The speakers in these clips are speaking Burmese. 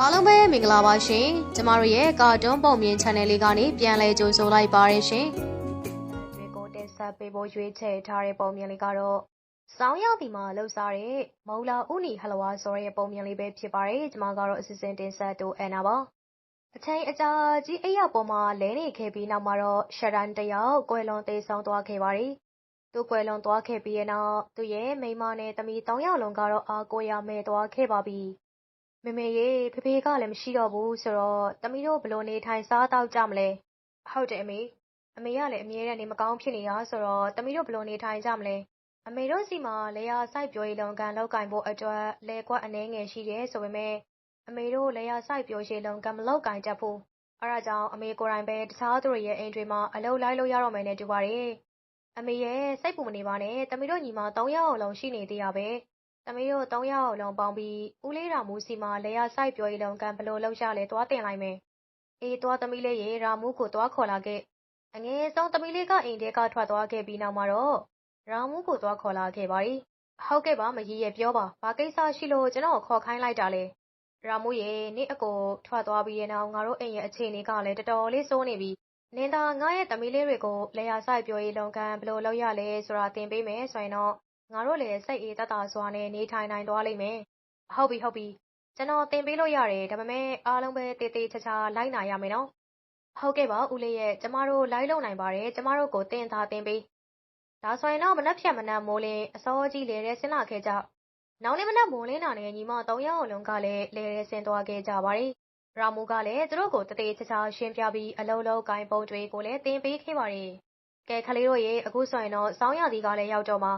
အားလုံးပဲမင်္ဂလာပါရှင်ကျမတို့ရဲ့ကာတွန်းပုံမြင် channel လေးကနေပြန်လည်ကြိုဆိုလိုက်ပါရရှင်တွေကိုတင်ဆက်ပေးဖို့ရွေးချယ်ထားတဲ့ပုံမြင်လေးကတော့စောင်းရောက်ဒီမှာလှုပ်ရှားတဲ့မုံလာဥနီဟလဝါဆိုတဲ့ပုံမြင်လေးပဲဖြစ်ပါတယ်ကျမကတော့အစီအစဉ်တင်ဆက်တူအန်နာပါအချိန်အကြာကြီးအိယာပေါ်မှာလဲနေခဲ့ပြီးနောက်မှာတော့ရှရန်တယောက်ကွယ်လွန်သေးဆုံးသွားခဲ့ပါတယ်သူကွယ်လွန်သွားခဲ့ပြီးတဲ့နောက်သူရဲ့မိန်းမနဲ့သမီး၃ယောက်လုံးကတော့အားကိုးရမဲ့သွားခဲ့ပါပြီ။ မေမေရေဖေဖေကလည်းမရှိတော့ဘူးဆိုတော့သမီးတို့ဘလို့နေထိုင်စားတော့ကြမလဲဟုတ်တယ်အမေအမေကလည်းအမြဲတမ်းနေမကောင်းဖြစ်နေတာဆိုတော့သမီးတို့ဘလို့နေထိုင်ကြမလဲအမေတို့စီမှာလေယာစိုက်ပျိုးရေးလုပ်ငန်းလုပ်ကင်ဖို့အတွက်လေကွက်အနှဲငယ်ရှိတယ်ဆိုပေမဲ့အမေတို့လေယာစိုက်ပျိုးရေးလုပ်ငန်းမလုပ်ကင်တတ်ဘူးအဲဒါကြောင့်အမေကိုယ်တိုင်ပဲတခြားသူတွေရဲ့အိမ်တွေမှာအလုပ်လိုက်လို့ရတော့မယ်နဲ့တူပါတယ်အမေရဲ့စိတ်ပူမနေပါနဲ့သမီးတို့ညီမ၃ယောက်လုံးရှိနေသေးရပဲ သမီးတို့၃ယောက်လုံးပေါင်းပြီး ဦးလေးရာမူစီမှာလေယာစိုက်ပျိုးရေးလုပ်ငန်းဘလို့လုပ်ရလဲ သွားတင်လိုက်မယ်။အေး သွားသမီးလေးရေ ရာမူကို သွားခေါ်လာခဲ့။အငယ်ဆုံးသမီးလေးက အိမ်ထဲက ထွက်သွားခဲ့ပြီးနောက်မှာတော့ ရာမူကို သွားခေါ်လာခဲ့ပါရီ။ဟုတ်ကဲ့ပါမကြီးရဲ့ပြောပါ။ဘာကိစ္စရှိလို့ ကျွန်တော်ခေါ်ခိုင်းလိုက်တာလဲ။ရာမူရေနေ့အကို ထွက်သွားပြီးရဲ့နောက် ငါတို့အိမ်ရဲ့ အခြေအနေကလည်း တော်တော်လေးစိုးနေပြီ။နင်သာ ငါရဲ့သမီးလေးတွေကိုလေယာစိုက်ပျိုးရေးလုပ်ငန်းဘလို့လုပ်ရလဲဆိုတာ သင်ပေးမယ်ဆိုရင်တော့ ငါတို့လည်း စိတ်အေးသက်သာစွာနဲ့ နေထိုင်နိုင်သွားလိမ့်မယ်။ဟုတ်ပြီဟုတ်ပြီ။ကျွန်တော် သင်ပေးလို့ရတယ် ဒါပေမဲ့ အားလုံးပဲတေးသေးချာချာ လိုက်နာရမယ်နော်။ဟုတ်ကဲ့ပါ ဦးလေးရဲ့ ကျမတို့ လိုက်လုံနိုင်ပါတယ် ကျမတို့ကိုတင်သာတင်ပေး။ဒါဆိုရင်တော့ မနှက်ဖြတ်မနှက်မိုးလင်း အစောကြီးလေတဲ့ဆင်းလာခဲ့ကြ။နောက်နေ့မနှက်မိုးလင်းတာနဲ့ ညီမ၃ယောက်လုံးကလည်းလေတဲ့ဆင်းသွားခဲ့ကြပါရီ။ရာမူကလည်း သူတို့ကိုတသေးချာချာ ရှင်းပြပြီး အလုံးလုံးကိုင်းပုံတွေကိုလည်းတင်ပေးခဲ့ပါရီ။ကဲခလေးတို့ရေ အခုဆိုရင်တော့စောင်းရသည်ကလည်း ရောက်တော့မှာ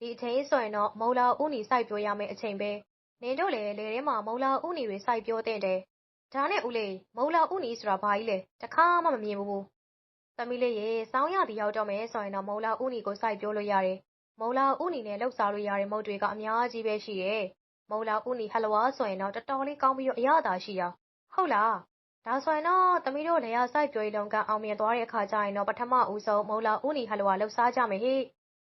ဒီအချိန်ဆိုရင်တော့ မုံလာဥနီစိုက်ပျိုးရမယ့်အချိန်ပဲ နင်တို့လည်းလေထဲမှာ မုံလာဥနီတွေ စိုက်ပျိုးတဲ့တယ် ဒါနဲ့ ဦးလေး မုံလာဥနီဆိုတာ ဘာကြီးလဲတခါမှ မမြင်ဘူး သမီးလေးရေစောင်းရသည်ရောက်တော့မယ်ဆိုရင်တော့ မုံလာဥနီကို စိုက်ပျိုးလို့ရတယ် မုံလာဥနီနဲ့လှုပ်ရှားလို့ရတဲ့ မုတ်တွေက အများကြီးပဲရှိတယ် မုံလာဥနီဟလဝါဆိုရင်တော့ တော်တော်လေးကောင်းပြီးတော့ အရသာရှိတာ ဟုတ်လား ဒါဆိုရင်တော့ သမီးတို့လေယာစိုက်ပျိုးရေးလုပ်ငန်း အောင်မြင်သွားတဲ့အခါကျရင်တော့ ပထမဦးဆုံး မုံလာဥနီဟလဝါလှုပ်ရှားကြမယ်ဟိ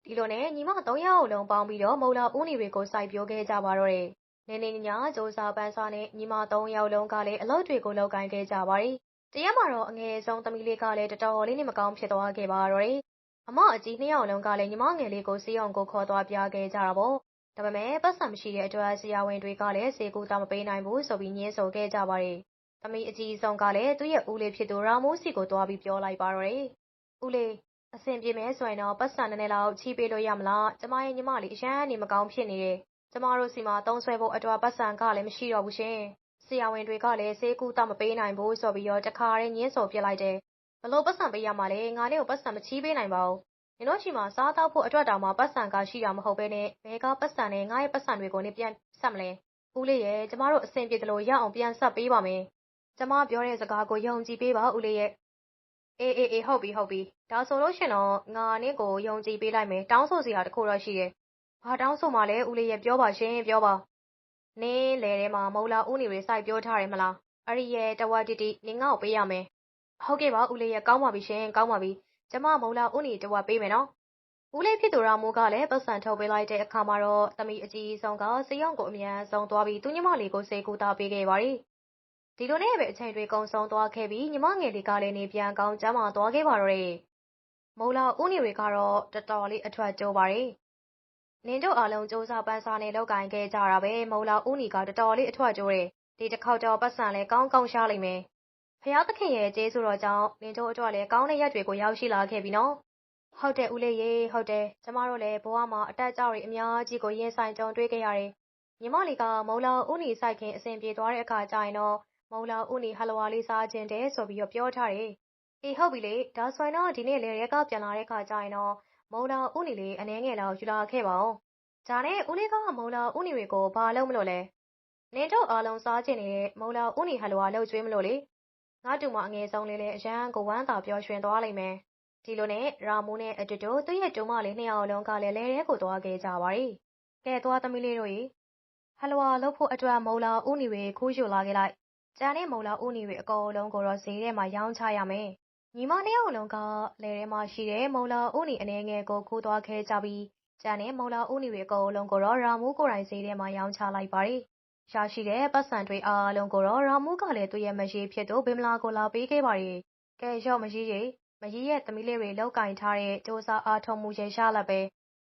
ဒီလိုနဲ့ ညီမ ၃ ယောက်လုံးပေါင်းပြီးတော့ မုံလာဦးနီတွေကို စိုက်ပျိုးခဲ့ကြပါတော့တယ်။နေနေညညစူးစမ်းပန်းစားနဲ့ ညီမ ၃ ယောက်လုံးကလည်း အလုပ်တွေကို လုပ်ကိုင်ခဲ့ကြပါတယ်။တရက်မှာတော့ အငယ်ဆုံးသမီးလေးကလည်း တော်တော်လေးနေမကောင်းဖြစ်သွားခဲ့ပါတော့တယ်။အမအကြီး နှစ်ယောက်လုံးကလည်း ညီမငယ်လေးကို ဆေးရုံကို ခေါ်သွားပြခဲ့ကြတာပေါ့။ဒါပေမဲ့ပတ်စံမရှိတဲ့အတွက် ဆရာဝန်တွေကလည်း ဆေးကုသမပေးနိုင်ဘူးဆိုပြီး ငြင်းဆိုခဲ့ကြပါတယ်။သမီးအကြီးဆုံးကလည်း သူ့ရဲ့ဦးလေးဖြစ်သူ ရာမိုးစီကို သွားပြီးပြောလိုက်ပါတော့တယ်။ဦးလေး အဆင်ပြေမယ်ဆိုရင်တော့ပတ်စံနည်းနည်းလောက် ချီးပေးလို့ရမလား ကျမရဲ့ညီမလေး အရန်နေမကောင်းဖြစ်နေတယ် ကျမတို့စီမှာ သုံးဆွဲဖို့အတွက်ပတ်စံကလည်း မရှိတော့ဘူးရှင် ဆရာဝန်တွေကလည်း ဆေးကူတမပေးနိုင်ဘူးဆိုပြီးတော့ တခါတည်းညင်းဆိုပြလိုက်တယ်ဘလို့ပတ်စံပေးရမှာလဲ ငါလေးကိုပတ်စံမချီးပေးနိုင်ပါဘူး နင်တို့ရှိမှာ စားတော့ဖို့အတွက်တောင်မှပတ်စံက ရှိတာမဟုတ်ဘဲနဲ့ဘဲကပတ်စံနဲ့ ငါရဲ့ပတ်စံတွေကိုနေပြန်ဆက်မလဲ ဦးလေးရဲ့ကျမတို့ အဆင်ပြေတယ်လို့ရအောင် ပြန်ဆက်ပေးပါမယ် ကျမပြောတဲ့စကားကို ယုံကြည်ပေးပါ ဦးလေးရဲ့ အေးအေးအေးဟုတ်ပြီဟုတ်ပြီဒါဆိုလို့ရှင်တော့ငါနင့်ကိုယုံကြည်ပေးလိုက်မယ်တောင်းဆိုစရာတခုတော့ရှိတယ်ဘာတောင်းဆိုမှလဲဦးလေးရဲ့ပြောပါရှင်ပြောပါနင်းလေထဲမှာမုံလာဦးနေတွေစိုက်ပြောထားတယ်မလားအဲ့ဒီရဲ့တဝတိတိနင်ငါ့ကိုပေးရမယ်ဟုတ်ကဲ့ပါဦးလေးရဲ့ကောင်းပါပြီရှင်ကောင်းပါပြီကျမမုံလာဦးနေတဝပေးမယ်နော်ဦးလေးဖြစ်သူရာမိုးကလည်းပတ်စံထုတ်ပေးလိုက်တဲ့အခါမှာတော့သမီးအကြီးဆုံးကစေရုံကိုအမြန်ဆုံးသွားပြီးသူညီမလေးကိုစေကူတာပေးခဲ့ပါရီ ဒီလိုနဲ့ပဲအချိန်တွေကုန်ဆုံးသွားခဲ့ပြီးညီမငယ်လေးကလည်းနေပြန်ကောင်းကျမ်းမာသွားခဲ့ပါတော့တယ်။မုံလာဦးနေတွေကတော့တော်တော်လေးအထွက်ကျိုးပါတယ်။နင်တို့အားလုံးစူးစမ်းပန်းစားနေလောက်ကင်ခဲ့ကြတာပဲမုံလာဦးနေကတော်တော်လေးအထွက်ကျိုးတယ်။ဒီတစ်ခေါက်တော့ပတ်စံလည်းကောင်းကောင်းရှားလိမ့်မယ်။ဖျားသခင်ရဲ့ကျေးဇူးတော်ကြောင့်နင်တို့အတွက်လည်းကောင်းတဲ့ရက်တွေကိုရောက်ရှိလာခဲ့ပြီနော်။ဟုတ်တယ်ဦးလေးရေဟုတ်တယ်ကျမတို့လည်းဘဝမှာအတက်အကျတွေအများကြီးကိုရင်ဆိုင်ကြုံတွေ့ခဲ့ရတယ်။ညီမလေးကမုံလာဦးနေဆိုင်ခင်အဆင်ပြေသွားတဲ့အခါကျရင်တော့ မုံလာဦးနေဟလဝါလေးစားခြင်းတဲ့ဆိုပြီးတော့ပြောထားတယ်။အေးဟုတ်ပြီလေဒါဆိုရင်တော့ဒီနေ့လေရဲကပြန်လာတဲ့ခါကျရင်တော့မုံလာဦးနေလေးအနှဲငယ်လောက်ယူလာခဲ့ပါဦး။ဒါနဲ့ဦးလေးကမုံလာဦးနေတွေကိုဘာလုပ်မလို့လဲ။နင်တို့အားလုံးစားခြင်းနေတဲ့မုံလာဦးနေဟလဝါလှုပ်ကျွေးမလို့လေ။ငါတူမအငယ်ဆုံးလေးလည်းအရန်ကိုဝမ်းသာပျော်ရွှင်သွားလိမ့်မယ်။ဒီလိုနဲ့ရာမိုးနဲ့အတူတူသူ့ရဲ့တူမလေးနှစ်ယောက်လုံးကလည်းလဲရဲကိုသွားခဲ့ကြပါရီ။ကဲသွားသမီးလေးတို့ရေဟလဝါလှုပ်ဖို့အတွက်မုံလာဦးနေတွေခိုးယူလာခဲ့လိုက် ကျန်တဲ့မုံလာဦးနီတွေ အကုန်လုံးကိုတော့ ဈေးထဲမှာ ရောင်းချရမယ်။ညီမနှစ်ယောက်လုံးက လယ်ထဲမှာရှိတဲ့ မုံလာဦးနီ အနေငယ်ကိုခိုးသွားခဲ့ကြပြီး ကျန်တဲ့ မုံလာဦးနီတွေ အကုန်လုံးကိုတော့ ရာမူးကိုယ်တိုင် ဈေးထဲမှာ ရောင်းချလိုက်ပါတယ် ရရှိတဲ့ပတ်စံတွေအားလုံးကိုတော့ ရာမူးကလည်း သူ့ရဲ့မကြီးဖြစ်သူ ဘင်မလာကို လာပေးခဲ့ပါတယ်။ကဲရော့မကြီးရေမကြီးရဲ့သမီးလေးတွေလောက်ကင်ထားတဲ့စူးစမ်းအားထုတ်မှုရဲ့ ရလပဲ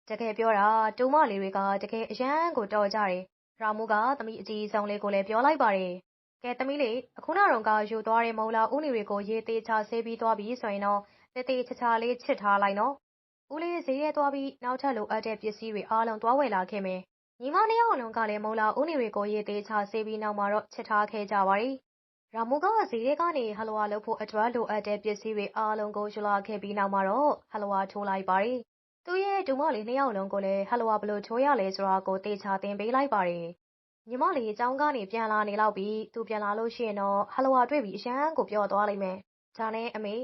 တကယ်ပြောတာ တူမလေးတွေက တကယ် အရန်ကို တော်ကြတယ်။ရာမူးက သမီးအကြီးဆုံးလေးကိုလည်း ပြောလိုက်ပါတယ်။ ကဲသမီးလေးအခုနောက်တော့ကယူသွားတဲ့မုံလာဦးနေတွေကိုရေးသေးချဆေးပြီးသွားပြီးဆိုရင်တော့တေးသေးချာချာလေးချစ်ထားလိုက်နော်။ဦးလေးဈေးရဲသွားပြီးနောက်ထပ်လိုအပ်တဲ့ပစ္စည်းတွေအားလုံးသွားဝယ်လာခဲ့မယ်။ညီမနှစ်ယောက်လုံးကလည်းမုံလာဦးနေတွေကိုရေးသေးချဆေးပြီးနောက်မှာတော့ချစ်ထားခဲ့ကြပါတယ်။ရာမူကဈေးရဲကနေဟလဝါလုပ်ဖို့အတွက်လိုအပ်တဲ့ပစ္စည်းတွေအားလုံးကိုယူလာခဲ့ပြီးနောက်မှာတော့ဟလဝါထိုးလိုက်ပါတယ်။သူ့ရဲ့ဒူမလေးနှစ်ယောက်လုံးကိုလည်းဟလဝါဘလို့ထိုးရလဲဆိုတာကိုတေချာသင်ပေးလိုက်ပါတယ်။ ညီမလေးအကြောင်းကနေ ပြန်လာနေလောက်ပြီးသူပြန်လာလို့ရှိရင်တော့ဟလဝါတွေ့ပြီး အရန်ကိုပြောသွားလိမ့်မယ်။ဒါနဲ့ အမေ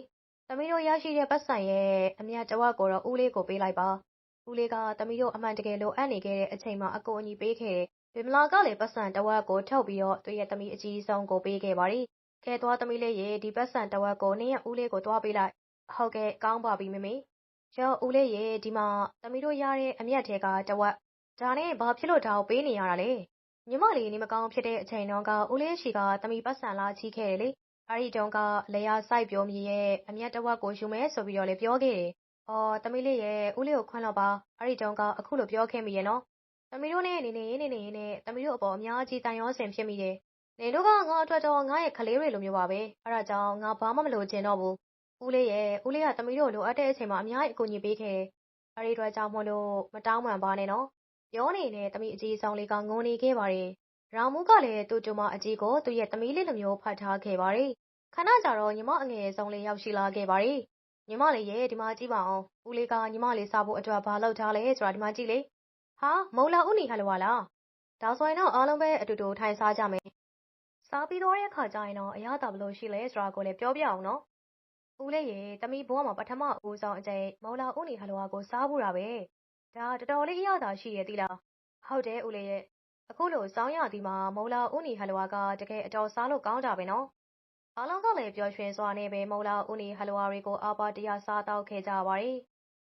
သမီးတို့ရရှိတဲ့ပတ်စံရဲ့ အမြတ်တဝက်ကိုတော့ ဦးလေးကို ပေးလိုက်ပါ။ဦးလေးက သမီးတို့ အမှန်တကယ် လိုအပ်နေခဲ့တဲ့အချိန်မှာ အကိုအညီပေးခဲ့တယ်။ဗင်မလာကလည်းပတ်စံတဝက်ကို ထုတ်ပြီးတော့ သူ့ရဲ့သမီးအကြီးဆုံးကို ပေးခဲ့ပါတယ်။ခဲသွားသမီးလေးရေ ဒီပတ်စံတဝက်ကို နင်းရဲ့ဦးလေးကို သွားပေးလိုက်။ဟုတ်ကဲ့ ကောင်းပါပြီမမေ။ရော ဦးလေးရေ ဒီမှာ သမီးတို့ရတဲ့ အမြတ်ထဲက တဝက် ဒါနဲ့ ဘာဖြစ်လို့ ဒါကိုပေးနေရတာလဲ။ ညီမလေးနေမကောင်းဖြစ်တဲ့အချိန်တော့ကဦးလေးရှိကသမီးပတ်စံလာချီးခဲ့တယ်လေအဲ့ဒီတုန်းကလေယာစိုက်ပြောမြေရဲ့အမျက်တဝက်ကိုယူမယ်ဆိုပြီးတော့လေပြောခဲ့တယ်။အော်သမီးလေးရဲ့ဦးလေးကိုခွန်းတော့ပါအဲ့ဒီတုန်းကအခုလိုပြောခဲ့မိရဲ့နော်။သမီးတို့နဲ့နေနေနေနေနဲ့သမီးတို့အပေါ်အများကြီးတန်ရောစင်ဖြစ်မိတယ်။နေတို့ကငါအတွက်တော့ငါရဲ့ကလေးတွေလိုမျိုးပါပဲ။အဲ့ဒါကြောင့်ငါဘာမှမလိုချင်တော့ဘူး။ဦးလေးရဲ့ဦးလေးကသမီးတို့လိုအပ်တဲ့အချိန်မှာအများကြီးအကူအညီပေးခဲ့တယ်။အဲ့ဒီအတွက်ကြောင့်မို့လို့မတောင်းပန်ပါနဲ့နော်။ ပြောနေတဲ့ သမီးအကြီးဆောင်လေးက ငိုနေခဲ့ပါတယ်။ရာမူးကလည်း သူ့ကျမအကြီးကို သူ့ရဲ့သမီးလေးလိုမျိုး ဖတ်ထားခဲ့ပါတယ် ခဏကြာတော့ ညီမအငယ်ဆုံးလေး ရောက်ရှိလာခဲ့ပါတယ်။ညီမလေးရဲ့ဒီမှာကြည့်ပါအောင်။ဦးလေးက ညီမလေးစားဖို့အတွက် ဘာလုပ်ထားလဲဆိုတာ ဒီမှာကြည့်လေ။ဟာ မုံလာဦးနေဟလဝါလား။ဒါဆိုရင်တော့ အားလုံးပဲ အတူတူထိုင်စားကြမယ်။စားပြီးတော့တဲ့အခါကျရင်တော့ အရသာဘလို့ရှိလဲဆိုတာကိုလည်း ပြောပြအောင်နော်။ဦးလေးရဲ့တမီဘွားမှာ ပထမအဦးဆုံးအကျိန်မုံလာဦးနေဟလဝါကို စားဖို့တာပဲ။ ဒါတော်တော်လေး အရသာရှိရဲ့တိလား။ဟုတ်တယ် ဦးလေးရဲ့ အခုလိုစောင်းရသည်မှာ မုံလာဦးနေဟလဝါက တကယ်အတော်စားလို့ ကောင်းတာပဲနော်။အားလုံးကလည်း ပျော်ရွှင်စွာနဲ့ပဲ မုံလာဦးနီဟလဝါတွေကို အားပါတရားစားတောက်ခဲ့ကြပါတယ်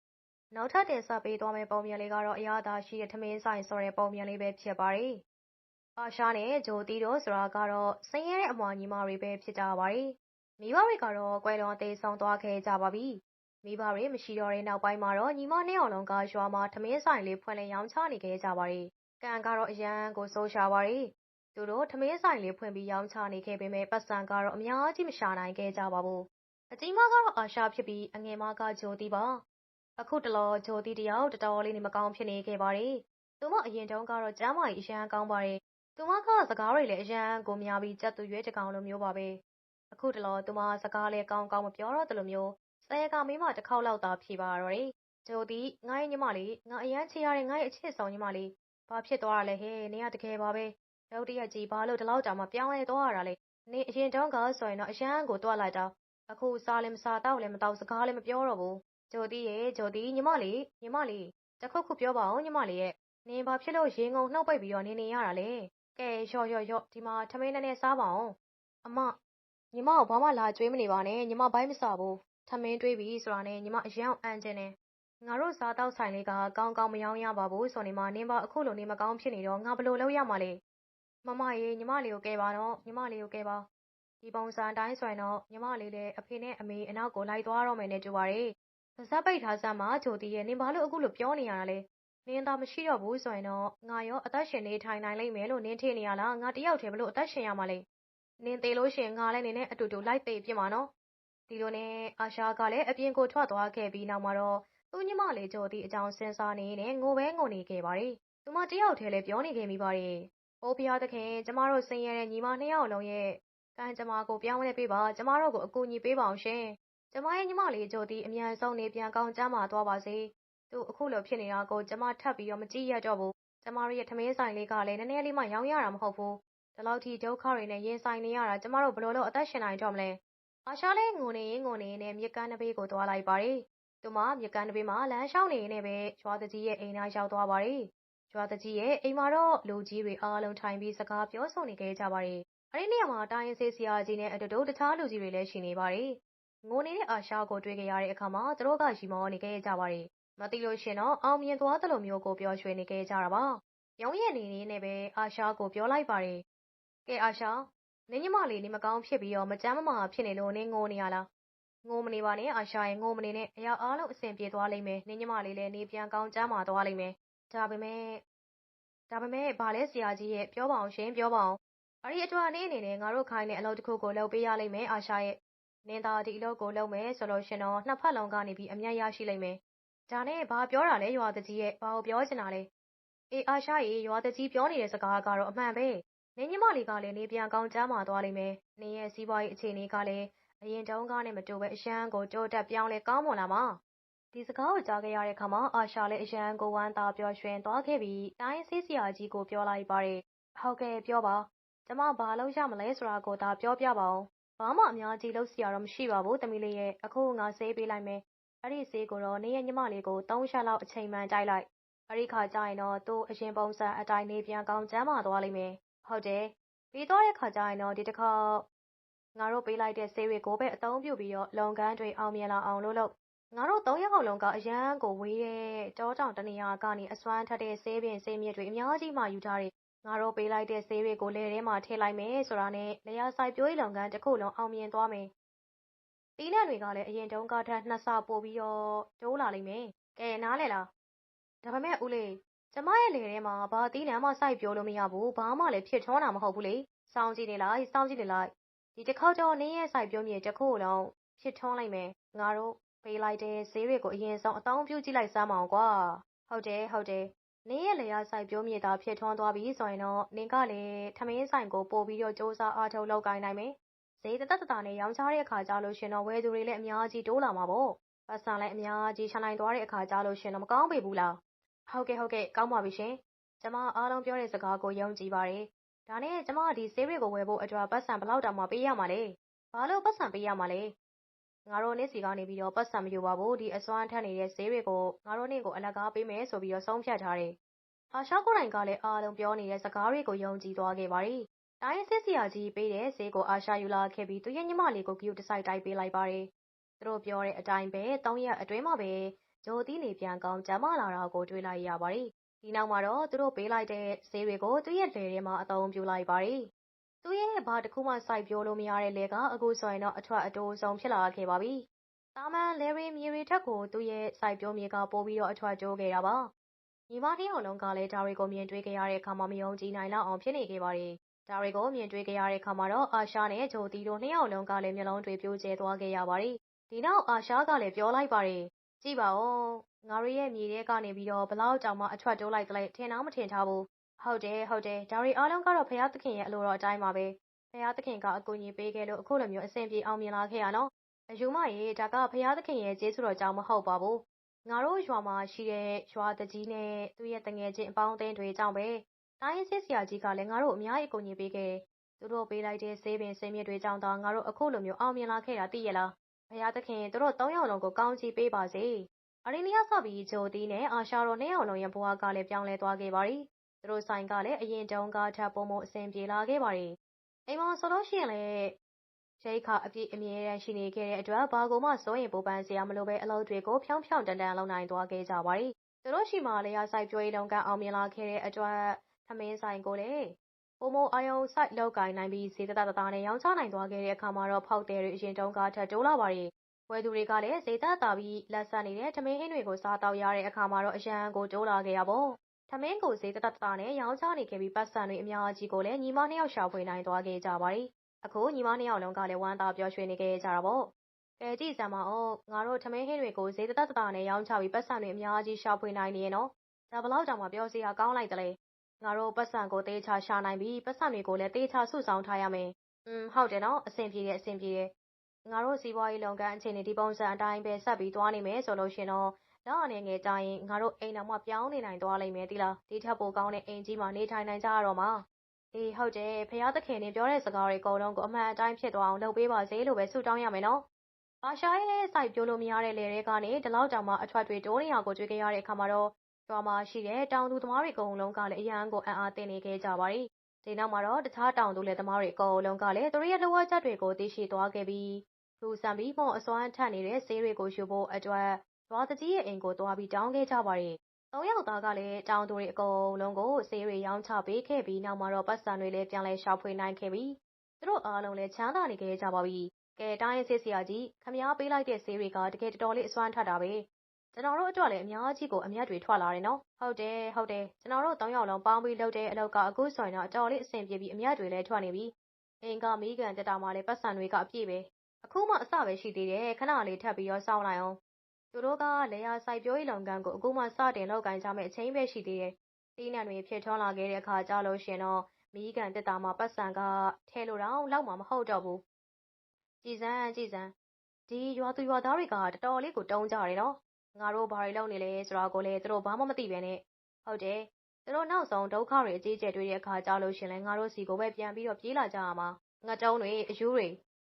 ။နောက်ထပ်တင်ဆက်ပေးသွားမယ့် ပုံမြင်လေးကတော့ အရသာရှိတဲ့ ထမင်းဆိုင်ဆိုတဲ့ ပုံမြင်လေးပဲ ဖြစ်ပါတယ်။အာရှာနဲ့ ဂျိုတီတို့ဆိုတာကတော့ ဆင်းရဲတဲ့အမွာညီမတွေပဲ ဖြစ်ကြပါတယ်။မိဘတွေကတော့ ကွယ်လွန်သေးဆုံးသွားခဲ့ကြပါပြီ။ မိဘတွေ မရှိတော့တဲ့ နောက်ပိုင်းမှာတော့ ညီမနှစ်ယောက်လုံးက ရွာမှာ ထမင်းဆိုင်လေး ဖွင့်လှစ် ရောင်းချနေခဲ့ကြပါတယ်။ကံကတော့ အရန်ကို ဆိုးရှာပါတယ်။သူတို့ ထမင်းဆိုင်လေး ဖွင့်ပြီး ရောင်းချနေခဲ့ပေမဲ့ပတ်စံကတော့ အများကြီး မရှာနိုင်ခဲ့ကြပါဘူး။အကြီးမကတော့ အာရှဖြစ်ပြီး အငယ်မက ဂျိုတီပါ။အခုတလော ဂျိုတီတယောက်တတော်လေး နေမကောင်း ဖြစ်နေခဲ့ပါတယ်။သူမ အရင်တုန်းကတော့ ကျမ်းမာရေး အရန်ကောင်းပါတယ်။သူမက စကားတွေလည်း အရန်ကိုများပြီး ကြက်သူရွေးတကောင်လိုမျိုးပါပဲ။အခုတလော သူမ စကားလည်း ကောင်းကောင်း မပြောတော့တယ်လို့မျိုး ဆဲကမိမတစ်ခေါက်လောက်သာဖြေပါတော့တယ်။ဂျိုတီငါ့ရဲ့ညီမလေးငါအရန်ချေရတဲ့ငါ့ရဲ့အချစ်ဆောင်ညီမလေးဘာဖြစ်သွားတာလဲဟဲ့နေရတကယ်ပါပဲရုတ်တရက်ကြီးဘာလို့ဒီလောက်တောင်မှပြောင်းလဲသွားရတာလဲနေအရင်တုန်းကဆိုရင်တော့အရန်ကိုတွက်လိုက်တာအခုစားလည်းမစားတော့လည်းမတော့စကားလည်းမပြောတော့ဘူးဂျိုတီးရဲ့ဂျိုတီးညီမလေးညီမလေးတခုခုပြောပါအောင်ညီမလေးရဲ့နင်ဘာဖြစ်လို့ရေငုံနှုတ်ပိတ်ပြီးတော့နေနေရတာလဲကဲရော့ရော့ရော့ဒီမှာထမင်းနဲ့နဲ့စားပါအောင်အမညီမကိုဘာမှလာကြွေးမနေပါနဲ့ညီမဘိုင်းမစားဘူး ထမင်းတွေးပြီးဆိုတာနဲ့ညီမအရန်အန်ကျင်နေငါတို့စားတော့ဆိုင်လေးကကောင်းကောင်းမယောင်းရပါဘူးဆိုနေမှနင်ဘာအခုလိုနေမကောင်းဖြစ်နေတော့ငါဘလို့လုပ်ရမှာလဲမမရေညီမလေးကိုကယ်ပါတော့ညီမလေးကိုကယ်ပါဒီပုံစံအတိုင်းဆိုရင်တော့ညီမလေးလည်းအဖေနဲ့အမေအနောက်ကိုလိုက်သွားတော့မယ်နဲ့တူပါတယ်ပါဇက်ပိတ်ထားစမ်းမှာဂျိုတီရဲ့နင်ဘာလို့အခုလိုပြောနေရတာလဲနင်သာမရှိတော့ဘူးဆိုရင်တော့ငါရောအသက်ရှင်နေထိုင်နိုင်လိမ့်မယ်လို့နင်ထင်နေရလားငါတယောက်တည်းဘလို့အသက်ရှင်ရမှာလဲနင်သေးလို့ရှင်ငါလည်းနင်နဲ့အတူတူလိုက်သေးပြစ်မှာနော် ဒီလိုနဲ့ အာရှာကလည်း အပြင်ကို ထွက်သွားခဲ့ပြီးနောက်မှာတော့ သူ့ညီမလေးဂျိုတီအကြောင်း စဉ်းစားနေနဲ့ ငိုပဲငိုနေခဲ့ပါတယ် သူမတယောက်တည်းလည်း ပြောနေခဲ့မိပါတယ် အိုးဘုရားသခင် ကျမတို့ ဆင်းရဲတဲ့ ညီမနှစ်ယောက်လုံးရဲ့ ကံကြမ္မာကို ပြောင်းလဲပေးပါ ကျမတို့ကို အကူအညီပေးပါအောင်ရှင် ကျမရဲ့ ညီမလေးဂျိုတီအမြန်ဆုံး နေပြန်ကောင်း ကျမ်းမာသွားပါစေ သူအခုလိုဖြစ်နေတာကို ကျမ ထပ်ပြီးတော့ မကြည့်ရတော့ဘူး ကျမတို့ရဲ့ ထမင်းဆိုင်လေးကလည်း နည်းနည်းလေးမှ ရောင်းရတာ မဟုတ်ဘူး ဒီလောက်ထိ ဒုက္ခတွေနဲ့ ရင်ဆိုင်နေရတာ ကျမတို့ ဘယ်လိုလုပ် အသက်ရှင်နိုင်တော့မလဲ အာရှာလည်းငိုနေရင်ငိုနေနဲ့မြကန်းတစ်ပေးကိုသွားလိုက်ပါတယ်သူမမြကန်းတစ်ပေးမှာလမ်းလျှောက်နေနေပဲရွာတကြီးရဲ့အိမ်နာရောက်သွားပါတယ်ရွာတကြီးရဲ့အိမ်မှာတော့လူကြီးတွေအားလုံးထိုင်ပြီးစကားပြောဆိုနေကြကြပါတယ်။အဲဒီနေရာမှာတိုင်းရင်ဆေးဆရာကြီးနဲ့အတူတူတခြားလူကြီးတွေလည်းရှိနေပါတယ်။ငိုနေတဲ့အာရှာကိုတွေ့ကြရတဲ့အခါမှာသူတို့ကရီမောနေကြကြပါတယ်။မသိလို့ရှင်တော့အောင်မြင်သွားသလိုမျိုးကိုပြောရွှေနေကြကြတာပါရုံးရဲ့နေနေနဲ့ပဲအာရှာကိုပြောလိုက်ပါတယ်။ကဲအာရှာ နင်းညီမလေးနေမကောင်းဖြစ်ပြီးတော့မကြမ်းမမာဖြစ်နေလို့နင်းငိုနေရလား။ငိုမနေပါနဲ့အာရှာရဲ့ငိုမနေနဲ့အရာအားလုံးအဆင်ပြေသွားလိမ့်မယ်။နင်းညီမလေးလည်းနေပြန်ကောင်းကြမ်းမာသွားလိမ့်မယ်။ဒါပေမဲ့ဒါပေမဲ့ဘာလဲဆရာကြီးရဲ့ပြောပါအောင်ရှင်ပြောပါအောင်။အဲ့ဒီအတွက်နင်းအနေနဲ့ငါတို့ခိုင်းတဲ့အလုပ်တစ်ခုကိုလုပ်ပေးရလိမ့်မယ်အာရှာရဲ့။နင်းသားဒီအလုပ်ကိုလုပ်မယ်ဆိုလို့ရှင်တော့နှစ်ဖက်လုံးကနေပြီးအမြတ်ရရှိလိမ့်မယ်။ဒါနဲ့ဘာပြောတာလဲရွာတကြီးရဲ့ဘာကိုပြောချင်တာလဲ။အေးအာရှာရေရွာတကြီးပြောနေတဲ့စကားကတော့အမှန်ပဲ။ နင်းညီမလေးကလည်းနေပြန်ကောင်းကြမ်းမာသွားလိမ့်မယ်။နင်းရဲ့စီးပွားရေးအခြေအနေကလည်းအရင်တုန်းကနဲ့မတူပဲအရန်ကိုတိုးတက်ပြောင်းလဲကောင်းမွန်လာမှာ။ဒီစကားကိုကြားခဲ့ရတဲ့အခါမှာအာရှာလည်းအရန်ကိုဝမ်းသာပျော်ရွှင်သွားခဲ့ပြီးတိုင်းဆေးဆရာကြီးကိုပြောလိုက်ပါတယ်။ဟုတ်ကဲ့ပြောပါ။ကျမဘာလုပ်ရမလဲဆိုတာကိုသာပြောပြပါဦး။ဘာမှအများကြီးလုပ်စရာတော့မရှိပါဘူးသမီးလေးရဲ့အခုငါဆေးပေးလိုက်မယ်။အဲ့ဒီဆေးကိုတော့နင်းရဲ့ညီမလေးကို၃ရက်လောက်အချိန်မှန်ကြိုက်လိုက်။အဲ့ဒီခါကျရင်တော့သူ့အရင်ပုံစံအတိုင်းနေပြန်ကောင်းကျမ်းမာသွားလိမ့်မယ်။ ဟုတ်တယ်။ပြီးသွားတဲ့ခါကျရင်တော့ဒီတစ်ခါငါတို့ပေးလိုက်တဲ့ဆေးတွေကိုပဲအသုံးပြုပြီးတော့လုပ်ငန်းတွေအောင်မြင်လာအောင်လုပ်လို့ငါတို့၃ရက်အောင်လုံးကအရန်ကိုဝေးတဲ့တောတောင်တနေရာကနေအစွမ်းထက်တဲ့ဆေးပင်ဆေးမြစ်တွေအများကြီးမှယူထားတယ်ငါတို့ပေးလိုက်တဲ့ဆေးတွေကိုလေထဲမှာထည့်လိုက်မယ်ဆိုတာနဲ့လေယာဆိုင်ပြိုးရေးလုပ်ငန်းတစ်ခုလုံးအောင်မြင်သွားမယ်။တီးနှံတွေကလည်းအရင်တုန်းကထက်နှစ်ဆပိုပြီးတော့တိုးလာလိမ့်မယ်။ကဲနားလဲလား။ဒါပေမဲ့ဦးလေး ကျမရဲ့လေထဲမှာဘာတီးနှံမှစိုက်ပြိုးလို့မရဘူး။ဘာမှလည်းဖြစ်ထွန်းတာမဟုတ်ဘူးလေ။စောင်းကြည့်နေလိုက်စောင်းကြည့်နေလိုက်ဒီတစ်ခေါက်တော့နင်းရဲ့စိုက်ပြိုးမြေတစ်ခုလုံးဖြစ်ထွန်းလိုက်မယ်။ငါတို့ပေးလိုက်တဲ့ဈေးတွေကိုအရင်ဆုံးအသုံးပြုကြည့်လိုက်စမ်းမအောင်ကွာ။ဟုတ်တယ်ဟုတ်တယ်နင်းရဲ့လေယာစိုက်ပျိုးမြေသားဖြစ်ထွန်းသွားပြီဆိုရင်တော့နင်ကလည်းထမင်းဆိုင်ကိုပို့ပြီးတော့စူးစမ်းအားထုတ်လုပ်ကိုင်နိုင်မယ်။ဈေးတသက်တတာနဲ့ရောင်းချတဲ့အခါကျလို့ရှင်တော့ဝယ်သူတွေလည်းအများကြီးတိုးလာမှာပေါ့။ပတ်စံလည်းအများကြီးချနိုင်သွားတဲ့အခါကျလို့ရှင်တော့မကောင်းပေဘူးလား။ ဟုတ်ကဲ့ဟုတ်ကဲ့ ကောင်းပါပြီရှင်။ကျမ အားလုံးပြောတဲ့စကားကို ယုံကြည်ပါတယ်။ဒါနဲ့ ကျမ ဒီဆေးတွေကို ဝယ်ဖို့အတွက်ပတ်စံဘယ်လောက်တောင်မှ ပေးရမှာလဲ။ဘာလို့ပတ်စံပေးရမှာလဲ ငါတို့ နေ့စီကနေပြီးတော့ပတ်စံမယူပါဘူး ဒီအစွမ်းထက်နေတဲ့ဈေးတွေကို ငါတို့နေ့ကို အလကားပေးမယ်ဆိုပြီးတော့ ဆုံးဖြတ်ထားတယ် အာရှကိုယ်တိုင်ကလည်း အားလုံးပြောနေတဲ့ စကားတွေကို ယုံကြည်သွားခဲ့ပါတယ်။တိုင်းစစ်စရာကြီးပေးတဲ့ဈေးကို အာရှယူလာခဲ့ပြီး သူရဲ့ ညီမလေးကိုဂယူတစိုက် တိုက်ပေးလိုက်ပါတယ်။သူတို့ပြောတဲ့အတိုင်းပဲ၃ရက်အတွင်းမှာပဲ ဂျိုတီနေပြန်ကောင်း ကျမလာတာကို တွေ့လိုက်ရပါတယ်။ဒီနောက်မှာတော့ သူတို့ပေးလိုက်တဲ့ဈေးတွေကို သူ့ရဲ့လယ်ထဲမှာ အသုံးပြုလိုက်ပါတယ်။သူ့ရဲ့ ဘာတစ်ခုမှ စိုက်ပျိုးလို့မရတဲ့လယ်က အခုဆိုရင်တော့ အထွက်အတိုးဆုံး ဖြစ်လာခဲ့ပါပြီ။တာမန်လယ်ရီမြေရီထက်ကို သူ့ရဲ့စိုက်ပျိုးမြေက ပိုပြီးတော့ အထွက်တိုးခဲ့တာပါ။ညီမနှစ်ယောက်လုံးကလည်း ဒါတွေကို မြင်တွေ့ခဲ့ရတဲ့အခါမှာ မယုံကြည်နိုင်လောက်အောင် ဖြစ်နေခဲ့ပါတယ်။ဒါတွေကို မြင်တွေ့ခဲ့ရတဲ့အခါမှာတော့ အာရှာနဲ့ ဂျိုတီတို့ နှစ်ယောက်လုံးကလည်း မျက်လုံးတွေ ပြိုကျဲသွားခဲ့ရပါတယ်။ဒီနောက် အာရှာကလည်း ပြောလိုက်ပါတယ်။ ကြည့်ပါဦးငါတို့ရဲ့မြေထဲကနေပြီးတော့ဘလောက်တောင်မှအထွက်တိုးလိုက်သလဲထင်တော့မထင်ထားဘူး။ဟုတ်တယ်ဟုတ်တယ်ဒါတွေအားလုံးကတော့ဖရာသခင်ရဲ့အလိုတော်အတိုင်းပါပဲ။ဖရာသခင်ကအကူအညီပေးခဲ့လို့အခုလိုမျိုးအဆင်ပြေအောင်မြင်လာခဲ့ရနော်။အယူမရေဒါကဖရာသခင်ရဲ့ကျေးဇူးတော်ကြောင့်မဟုတ်ပါဘူးငါတို့ရွာမှာရှိတဲ့ရွာသူကြီးနဲ့သူ့ရဲ့သူငယ်ချင်းအပေါင်းအသင်းတွေကြောင့်ပဲ။တိုင်းရင်းဆေးဆရာကြီးကလည်းငါတို့ကိုအများကြီးအကူအညီပေးခဲ့တယ်။သူတို့ပေးလိုက်တဲ့ဆေးပင်ဆေးမြစ်တွေကြောင့်သာငါတို့အခုလိုမျိုးအောင်မြင်လာခဲ့တာသိရဲ့လား။ ဘုရားသခင် သူတို့ သုံးယောက်လုံးကို ကောင်းချီးပေးပါစေ။အဲဒီနေ့ကစပြီး ဂျိုတီးနဲ့ အာရှာတို့ နှစ်ယောက်လုံးရဲ့ ဘဝကလည်း ပြောင်းလဲသွားခဲ့ပါပြီ။သူတို့ဆိုင်ကလည်း အရင်တုန်းကထက် ပိုမိုအဆင်ပြေလာခဲ့ပါတယ်။အိမ်မှာဆိုလို့ရှိရင်လည်း ရိက္ခာအပြည့် အမြဲတမ်းရှိနေခဲ့တဲ့အတွက် ဘာကိုမှ စိုးရိမ်ပူပန်စရာမလိုဘဲ အလုပ်တွေကို ဖြောင့်ဖြောင့်တန်းတန်း လုပ်နိုင်သွားခဲ့ကြပါတယ်။သူတို့ဆီမှာ လယ်ယာစိုက်ပျိုးရေးလုပ်ငန်း အောင်မြင်လာခဲ့တဲ့အတွက် ထမင်းဆိုင်ကိုလည်း ပိုမိုအာရုံစိုက် လုပ်ကိုင်နိုင်ပြီး ဈေးသက်သာနဲ့ ရောင်းချနိုင်သွားခဲ့တဲ့အခါမှာတော့ ဖောက်သည်တွေ အရင်တုန်းကထက် တိုးလာပါတယ်။ဝယ်သူတွေကလည်း ဈေးသက်သာပြီးလက်ဆန်နေတဲ့ ထမင်းဟင်းတွေကို စားသောက်ရတဲ့အခါမှာတော့ အရန်ကို တိုးလာခဲ့ရပေါ့။ထမင်းကို ဈေးသက်သာနဲ့ ရောင်းချနေခဲ့ပြီးပတ်စံတွေ အများကြီးကိုလည်း ညီမနှစ်ယောက် ရှာဖွေနိုင်သွားခဲ့ကြပါတယ် အခု ညီမနှစ်ယောက်လုံးကလည်း ဝမ်းသာပျော်ရွှင်နေခဲ့ကြတာပေါ့။ကဲ ကြည့်စမ်းပါဦး။ငါတို့ ထမင်းဟင်းတွေကို ဈေးသက်သက်သာသာနဲ့ ရောင်းချပြီးပတ်စံတွေ အများကြီး ရှာဖွေနိုင်နေရဲ့နော်။ဒါဘလောက်တောင်မှ ပျော်စရာကောင်းလိုက်သလဲ။ ငါတို့ပတ်စံကိုသေချာရှာနိုင်ပြီးပတ်စံတွေကိုလည်းသေချာစုဆောင်းထားရမယ်။อืมဟုတ်တယ်နော်။အဆင်ပြေတယ်အဆင်ပြေတယ်။ငါတို့စီးပွားရေးလုပ်ငန်းအခြေအနေဒီပုံစံအတိုင်းပဲဆက်ပြီးသွားနေမယ်ဆိုလို့ရှင်တော့လောက်အနေငယ်ကြရင်ငါတို့အိမ်တော်မှပြောင်းနေနိုင်သွားလိမ့်မယ်တိလား။ဒီထက်ပိုကောင်းတဲ့အိမ်ကြီးမှာနေထိုင်နိုင်ကြရတော့မှာ။အေးဟုတ်တယ်ဖယားသခင်နေပြောတဲ့စကားတွေအကုန်လုံးကိုအမှန်အတိုင်းဖြစ်သွားအောင်လုပ်ပေးပါစေလို့ပဲဆုတောင်းရမယ်နော်။အာရှာရဲ့စိုက်ပျိုးလို့မရတဲ့လယ်တွေကနေဒီလောက်တောင်မှအထွက်တွေတိုးနေအောင်ကိုတွေ့ကြရတဲ့အခါမှာတော့ ကျွာမှာရှိတဲ့ တောင်သူသမားတွေ အကုန်လုံးကလည်း အရန်ကို အံ့အားသင့်နေခဲ့ကြပါရီ။ဒီနောက်မှာတော့ တခြားတောင်သူလယ်သမားတွေ အကုန်လုံးကလည်း သူတို့ရဲ့လိုအပ်ချက်တွေကို သိရှိသွားခဲ့ပြီး လူဆန်ပြီးမော့အစွမ်းထက်နေတဲ့ ဆေးတွေကို ယူဖို့အတွက်သွားတကြီးရဲ့အိမ်ကို သွားပြီး တောင်းခဲ့ကြပါရီ။သုံးယောက်သားကလည်း တောင်သူတွေ အကုန်လုံးကို ဆေးတွေ ရောင်းချပေးခဲ့ပြီး နောက်မှာတော့ပတ်စံတွေလည်း ပြန်လဲရှာဖွေနိုင်ခဲ့ပြီ။သူတို့အားလုံးလည်း ချမ်းသာနေခဲ့ကြပါပြီ။ကဲ တိုင်းရေးဆေးဆရာကြီးခမားပေးလိုက်တဲ့ ဆေးတွေက တကယ် တော်တော်လေး အစွမ်းထက်တာပဲ။ ကျွန်တော်တို့အတွက်လည်းအများကြီးကိုအမျက်တွေထွက်လာတယ်နော်။ဟုတ်တယ်ဟုတ်တယ်ကျွန်တော်တို့သုံးယောက်လုံးပေါင်းပြီးလုပ်တဲ့အလုပ်ကအခုဆိုရင်တော့အတော်လေးအဆင်ပြေပြီးအမျက်တွေလည်းထွက်နေပြီ။အင်ကမိကန်တက်တာမှလည်းပတ်စံတွေကအပြည့်ပဲ။အခုမှအစပဲရှိသေးတယ်ခဏလေးထပ်ပြီးတော့စောင့်လိုက်အောင်။သူတို့ကလေယာစိုက်ပျိုးရေးလုပ်ငန်းကိုအခုမှစတင်လုပ်ကိုင်ကြမယ့်အချိန်ပဲရှိသေးတယ်။တီးနှံတွေဖြစ်ထွန်းလာခဲ့တဲ့အခါကြလို့ရှင်တော့မိကန်တက်တာမှပတ်စံကထဲလို့တော့လောက်မှာမဟုတ်တော့ဘူး။ကြည်စမ်းကြည်စမ်းဒီရွာသူရွာသားတွေကတော်တော်လေးကိုတုံးကြတယ်နော်။ ငါတို့ဘာတွေလုပ်နေလဲဆိုတာကိုလည်းသူတို့ဘာမှမသိပဲနဲ့ဟုတ်တယ်သူတို့နောက်ဆုံးဒုက္ခတွေအကြီးကျယ်တွေ့တဲ့အခါကြလို့ရှင်လဲငါတို့စီကိုပဲပြန်ပြီးတော့ပြေးလာကြရမှာငါတုံးတွေအယူတွေ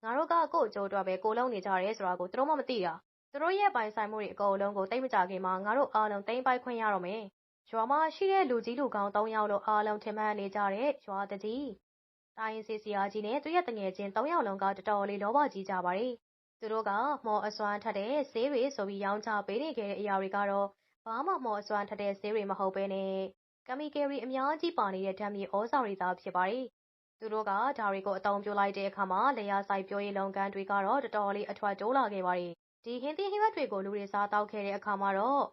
ငါတို့ကကို့အကျိုးအတွက်ပဲကိုလုံးနေကြရဲဆိုတာကိုသူတို့မှမသိတာသူတို့ရဲ့ပိုင်ဆိုင်မှုတွေအကုန်လုံးကိုတိတ်မကြခင်မှာငါတို့အားလုံးတိမ့်ပိုက်ခွင့်ရတော့မယ်ရွာမှာရှိတဲ့လူကြီးလူကောင်း၃ယောက်လို့အားလုံးထင်မှတ်နေကြတဲ့ရွာတကြီးတိုင်းစီစီယာကြီးနဲ့သူရဲ့တငယ်ချင်း၃ယောက်လုံးကတော်တော်လေးလောဘကြီးကြပါတယ် သူတို့က မော်အစွမ်းထက်တဲ့ဈေးတွေဆိုပြီး ရောင်းချပေးနေခဲ့တဲ့အရာတွေကတော့ ဘာမှ မော်အစွမ်းထက်တဲ့ဈေးတွေ မဟုတ်ဘဲနဲ့ ကမီကယ်ရီအများကြီးပါနေတဲ့ ဓာတ်မြေဩဇာတွေသာ ဖြစ်ပါတယ်။သူတို့က ဒါတွေကို အသုံးပြုလိုက်တဲ့အခါမှာလျာစိုက်ပျိုးရေး လုပ်ငန်းတွေကတော့ တော်တော်လေး အထွတ်တိုးလာခဲ့ပါတယ်။ဒီဟင်းသီးဟင်းရွက်တွေကို လူတွေ စားတောက်ခဲ့တဲ့အခါမှာတော့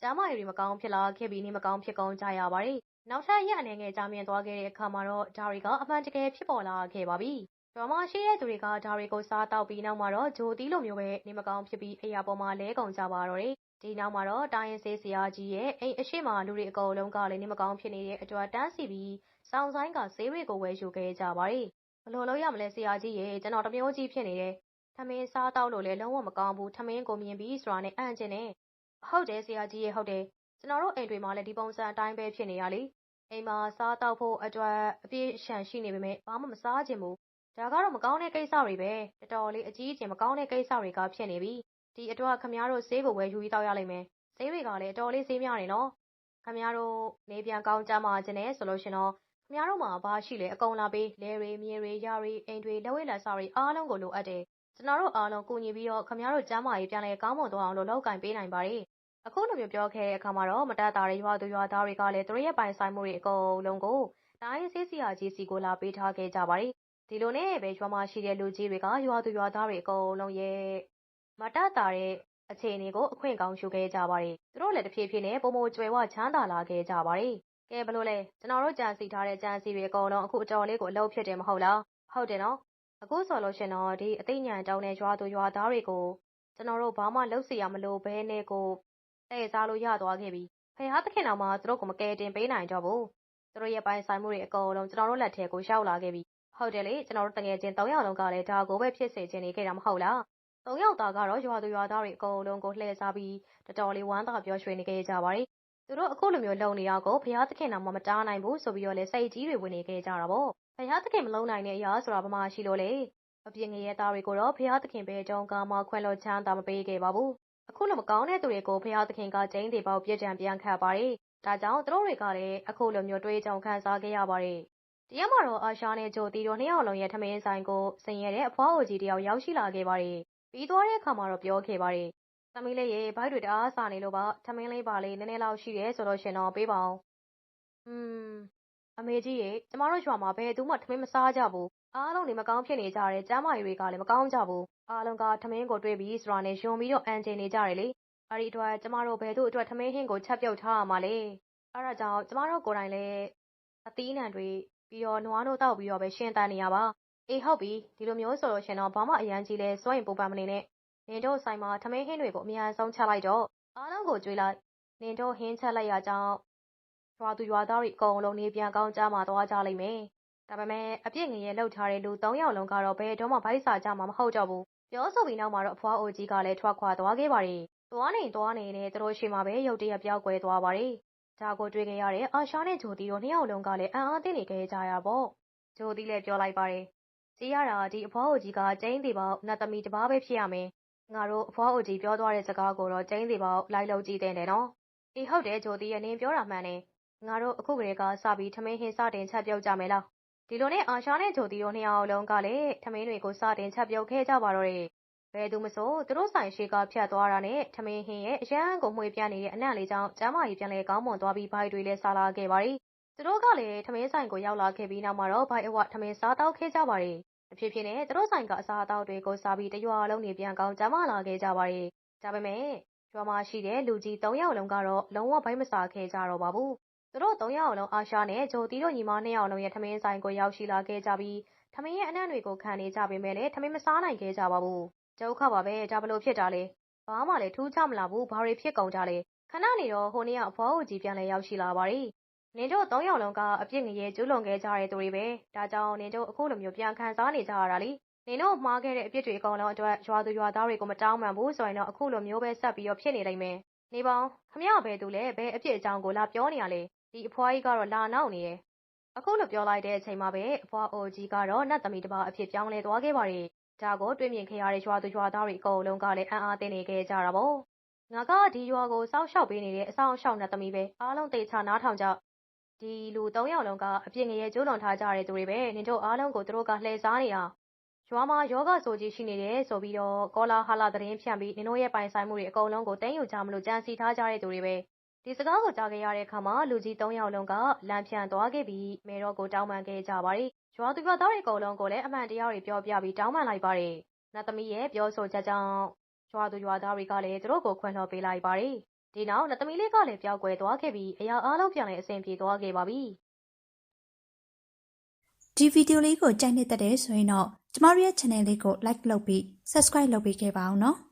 ကျန်းမာရေးတွေ မကောင်းဖြစ်လာခဲ့ပြီး နေမကောင်း ဖြစ်ကုန်ကြရပါတယ်။နောက်ထပ် ရက်အနေငယ် ကြာမြင့်သွားခဲ့တဲ့အခါမှာတော့ ဒါတွေက အမှန်တကယ် ဖြစ်ပေါ်လာခဲ့ပါပြီ။ ရွာမှာရှိတဲ့သူတွေက ဒါတွေကို စားတောက်ပြီး နောက်မှာတော့ဂျိုတီးလိုမျိုးပဲ နေမကောင်းဖြစ်ပြီးအရာပေါ်မှာ လဲကုန်ကြပါတော့တယ်။ဒီနောက်မှာတော့ တိုင်းရင်းဆေးဆရာကြီးရဲ့ အိမ်အရှိမလူတွေအကုန်လုံးကလည်း နေမကောင်းဖြစ်နေတဲ့အတွက် တန်းစီပြီး စောင်းဆိုင်ကဆေးတွေကို ဝယ်ယူခဲ့ကြပါတယ်။ဘလို့လို့ရမလဲ ဆရာကြီးရဲ့ကျွန်တော်တမျိုးကြီးဖြစ်နေတယ်။ထမင်းစားတောက်လို့လည်း လုံးဝမကောင်းဘူး ထမင်းကို မြင်ပြီးဆိုတာနဲ့ အံ့ကျင်နေ။ဟုတ်တယ် ဆရာကြီးရဲ့ဟုတ်တယ်။ကျွန်တော်တို့ အိမ်တွေမှာလည်း ဒီပုံစံအတိုင်းပဲ ဖြစ်နေရလေ။အိမ်မှာ စားတောက်ဖို့အတွက် အပြည့်အရှံရှိနေပေမဲ့ဘာမှ မစားခြင်းဘူး။ ဒါကတော့မကောင်းတဲ့ကိစ္စတွေပဲ။တော်တော်လေးအကြီးအကျယ်မကောင်းတဲ့ကိစ္စတွေကဖြစ်နေပြီ။ဒီအတွက်ခမည်းတော်ဆေးကိုဝယ်ယူပြီးတောက်ရလိမ့်မယ်။ဆေးတွေကလည်းအတော်လေးဆေးများနေနော်။ခမည်းတော်နေပြန်ကောင်းကြမှာခြင်းနဲ့ဆိုလို့ရှင်တော့ခမည်းတော်မှာဘာရှိလဲအကုန်လာပေးလဲတွေမြေတွေရတွေအိမ်တွေလက်ဝဲလက်စားတွေအားလုံးကိုလိုအပ်တယ်။ကျွန်တော်တို့အားလုံးကူညီပြီးတော့ခမည်းတော်ကျမ်းမာရေးပြန်လဲကောင်းမွန်သွားအောင်လို့လောက်ကင်ပေးနိုင်ပါတယ်။အခုလိုမျိုးပြောခဲ့တဲ့အခါမှာတော့မတတ်တာတွေရွာသူရွာသားတွေကလည်းသူတို့ရဲ့ပိုင်ဆိုင်မှုတွေအကုန်လုံးကိုတိုင်းဆေးစီယာကြီးစီကိုလာပေးထားခဲ့ကြပါတယ်။ ဒီလိုနဲ့ပဲရွာမှာရှိတဲ့လူကြီးတွေကရွာသူရွာသားတွေအကုန်လုံးရဲ့မတတ်တာတဲ့အခြေအနေကိုအခွင့်ကောင်းယူခဲ့ကြပါတယ်။သူတို့လည်းတဖြည်းဖြည်းနဲ့ပုံမကျွယ်ဝချမ်းသာလာခဲ့ကြပါတယ်။ကဲဘလို့လဲကျွန်တော်တို့ကြံစီထားတဲ့ကြံစီတွေအကုန်လုံးအခုအတော်လေးကိုအလုပ်ဖြစ်တယ်မဟုတ်လား။ဟုတ်တယ်နော်။အခုဆိုလို့ရှင်တော့ဒီအသိဉာဏ်တောင်းတဲ့ရွာသူရွာသားတွေကိုကျွန်တော်တို့ဘာမှလုပ်စီရမလို့ဘဲနဲ့ကိုတဲ့စားလို့ရသွားခဲ့ပြီ။ဖះသခင်တော်မှသူတို့ကိုမကယ်တင်ပေးနိုင်တော့ဘူး။သူတို့ရဲ့ပိုင်ဆိုင်မှုတွေအကုန်လုံးကျွန်တော်တို့လက်ထဲကိုရောက်လာခဲ့ပြီ။ ဟုတ်တယ်လေကျွန်တော်တို့တငယ်ချင်း၃ယောက်လုံးကလည်းဒါကိုပဲဖြစ်စေချင်နေခဲ့တာမဟုတ်လား။သုံးယောက်သားကတော့ရွာသူရွာသားတွေအကုန်လုံးကိုလှည့်စားပြီးတော်တော်လေးဝမ်းသာပျော်ရွှင်နေခဲ့ကြပါတယ်။သူတို့အခုလိုမျိုးလုံနေရကိုဖះသခင်တော်မှမတားနိုင်ဘူးဆိုပြီးတော့လေစိတ်ကြီးတွေဝင်နေခဲ့ကြတာပေါ့။ဖះသခင်မလုံနိုင်တဲ့အရာဆိုတာဘာမှရှိလို့လေ။အပြစ်ငရဲသားတွေကိုတော့ဖះသခင်ပဲတုံးကမှခွင့်လွှတ်ချမ်းသာမပေးခဲ့ပါဘူး။အခုလိုမကောင်းတဲ့သူတွေကိုဖះသခင်ကကျင်းသေးပေါက်ပြစ်ဒဏ်ပြန်ခတ်ပါတယ်။ဒါကြောင့်သူတို့တွေကလည်းအခုလိုမျိုးတွေးကြုံခံစားခဲ့ရပါတယ်။ တရားမှာတော့ အာရှာနဲ့ဂျိုတီတို့ နှစ်ယောက်လုံးရဲ့ ထမင်းဆိုင်ကို ဆင်ရတဲ့ အဖွားအိုကြီးတယောက် ရောက်ရှိလာခဲ့ပါတယ်။ပြီးသွားတဲ့အခါမှာတော့ ပြောခဲ့ပါတယ်။သမီးလေးရေဘိုက်တွေ တအားစာနေလို့ပါ ထမင်းလေးပါလေး နည်းနည်းလောက်ရှိတယ်ဆိုတော့ရှင်တော့ ပေးပါအောင်။อืมအမေကြီးရေ ကျမတို့ရွာမှာ ဘယ်သူမှ ထမင်းမစားကြဘူး။အားလုံး နေမကောင်းဖြစ်နေကြတယ် ကျမ်းမာရေးတွေကလည်း မကောင်းကြဘူး။အားလုံးက ထမင်းကိုတွေးပြီးဆိုတာနဲ့ ယုံပြီးတော့အန်ကျင်နေကြတယ်လေ။အဲဒီအတွက် ကျမတို့ ဘယ်သူအတွက် ထမင်းဟင်းကို ချက်ပြုတ်ထားရမှာလဲ။အဲဒါကြောင့် ကျမတို့ကိုယ်တိုင်လည်း အသီးအနှံတွေ ပြီးတော့နွားနို့တောက်ပြီးတော့ပဲရှင်းတန်းနေရပါ။အေးဟုတ်ပြီဒီလိုမျိုးဆိုလို့ရှင်တော့ဘာမှအရန်ကြီးလဲစွန့်ရင်ပူပန်မနေနဲ့။နင်တို့ဆိုင်မှာထမင်းဟင်းတွေကိုအများဆုံးချက်လိုက်တော့အားလုံးကိုကြွေးလိုက်။နင်တို့ဟင်းချက်လိုက်ရကြောင်းရွာသူရွာသားတွေအကုန်လုံးနေပြန်ကောင်းကြမှာသွားကြလိမ့်မယ်။ဒါပေမဲ့အပြစ်ငရဲလှုပ်ထားတဲ့လူ၃ယောက်လုံးကတော့ဘယ်တော့မှဗိုက်စာကြမှာမဟုတ်တော့ဘူး။ပြောဆိုပြီးနောက်မှာတော့အဖွားအိုကြီးကလည်းထွက်ခွာသွားခဲ့ပါတယ်။သွားနေသွားနေနဲ့သူတို့ရှိမှပဲရုတ်တရက်ပြောက်ကွယ်သွားပါတယ်။ ဒါကိုတွေ့ခဲ့ရတဲ့ အာရှာနဲ့ ဂျိုတီတို့ နှစ်ယောက်လုံးကလည်း အံ့အားသင့်နေခဲ့ကြရပေါ့။ဂျိုတီလည်း ပြောလိုက်ပါတယ်။ကြည်ရတာ ဒီအဖွားအိုကြီးက ကျင်းသေးပေါက် နတ်သမီးတစ်ပါးပဲ ဖြစ်ရမယ်။ငါတို့ အဖွားအိုကြီး ပြောသွားတဲ့စကားကိုတော့ ကျင်းသေးပေါက် လိုက်လုပ်ကြည့်တဲ့တယ်နော်။အေး ဟုတ်တယ် ဂျိုတီရဲ့ နင်ပြောတာမှန်တယ်။ငါတို့ အခုကလေးကစပြီး ထမင်းဟင်း စတင်ချက်ပြုတ်ကြမယ်လား။ဒီလိုနဲ့ အာရှာနဲ့ ဂျိုတီတို့ နှစ်ယောက်လုံးကလည်း ထမင်းတွေကို စတင်ချက်ပြုတ်ခဲ့ကြပါတော့တယ် ဘယ်သူမဆို သူတို့ဆိုင်ရှိကဖြတ်သွားတာနဲ့ ထမင်းဟင်းရဲ့ အရန်ကိုမှွေပြနေတဲ့ အနံ့လေးကြောင့် ကျမ်းမာရေး ပြန်လဲကောင်းမွန်သွားပြီးဘိုက်တွေလည်းစားလာခဲ့ပါတယ်။သူတို့ကလည်း ထမင်းဆိုင်ကို ရောက်လာခဲ့ပြီးနောက်မှာတော့ဘိုက်အဝ ထမင်းစားတောက်ခဲ့ကြပါတယ်။တဖြည်းဖြည်းနဲ့ သူတို့ဆိုင်က အစားအသောက်တွေကိုစားပြီး တရွာလုံးနေ ပြန်ကောင်းကျမ်းမာလာခဲ့ကြပါတယ်။ဒါပေမဲ့ရွာမှာရှိတဲ့ လူကြီး၃ယောက်လုံးကတော့ လုံးဝဘိုက်မစားခဲ့ကြတော့ပါဘူး။သူတို့၃ယောက်လုံး အာရှာနဲ့ ဂျိုတီတို့ ညီမ၂ယောက်လုံးရဲ့ ထမင်းဆိုင်ကို ရောက်ရှိလာခဲ့ကြပြီး ထမင်းရဲ့အနံ့တွေကို ခံနေကြပေမဲ့လည်း ထမင်းမစားနိုင်ခဲ့ကြပါဘူး။ ဒုက္ခပါပဲဒါဘလို့ဖြစ်တာလဲ။ဘာမှလည်းထူးခြားမလာဘူးဘာတွေဖြစ်ကုန်ကြလဲ။ခဏနေတော့ဟိုနေ့ကအဖွားအိုကြီးပြန်လဲရောက်ရှိလာပါတယ်။နင်တို့၃ယောက်လုံးကအပြစ်ငရေကျူးလွန်ခဲ့ကြတဲ့သူတွေပဲ။ဒါကြောင့်နင်တို့အခုလိုမျိုးပြန်ခံစားနေကြရတာလေ။နင်တို့မှားခဲ့တဲ့အပြစ်တွေအကုန်လုံးအတွက်ရွာသူရွာသားတွေကိုမတောင်းပန်ဘူးဆိုရင်တော့အခုလိုမျိုးပဲဆက်ပြီးတော့ဖြစ်နေလိမ့်မယ်။နေပေါင်းခမရဘဲသူလဲဘဲအပြစ်အကြောင်းကိုလာပြောနေရလေ။ဒီအဖွားကြီးကတော့လာနောက်နေရဲ့။အခုလိုပြောလိုက်တဲ့အချိန်မှာပဲအဖွားအိုကြီးကတော့နတ်သမီးတစ်ပါးအဖြစ်ပြောင်းလဲသွားခဲ့ပါတယ်။ ဒါကိုတွေ့မြင်ခဲ့ရတဲ့ရွာသူရွာသားတွေအကုန်လုံးကလည်းအံ့အားသင့်နေခဲ့ကြတာပေါ့။ငါကဒီရွာကိုစောက်ရှောက်ပေးနေတဲ့အဆောင်ရှောက်နတ်သမီးပဲအားလုံးတေချာနားထောင်ကြ။ဒီလူ၃ယောက်လုံးကအပြစ်ငရေကျိုးလွန်ထားကြတဲ့သူတွေပဲနင်တို့အားလုံးကိုသူတို့ကလှည့်စားနေတာ။ရွာမှာယောဂဆိုကြီးရှိနေတယ်ဆိုပြီးတော့ကောလာဟာလာသတင်းဖြန့်ပြီးနင်တို့ရဲ့ပိုင်ဆိုင်မှုတွေအကုန်လုံးကိုတင်းယူကြမလို့ကြံစီထားကြတဲ့သူတွေပဲ။ ဒီစကားကိုကြားခဲ့ရတဲ့အခါမှာလူကြီး၃ယောက်လုံးကလမ်းဖြန့်သွားခဲ့ပြီးမေတော်ကိုတောင်းပန်ခဲ့ကြပါတယ်။ရွာသူရွာသားတွေအကုန်လုံးကိုလည်းအမှန်တရားတွေပြောပြပြီးတောင်းပန်လိုက်ပါတယ်။နတ်သမီးရဲ့ပြောဆိုချက်ကြောင့်ရွာသူရွာသားတွေကလည်းသူတို့ကိုခွင့်လွှတ်ပေးလိုက်ပါတယ်။ဒီနောက်နတ်သမီးလေးကလည်းပျောက်ကွယ်သွားခဲ့ပြီးအရာအားလုံးပြန်လည်အဆင်ပြေသွားခဲ့ပါပြီ။ဒီဗီဒီယိုလေးကိုကြိုက်နေတဲ့တဲ့ဆိုရင်တော့ကျမတို့ရဲ့ channel လေးကို like လုပ်ပြီး subscribe လုပ်ပေးခဲ့ပါအောင်နော်။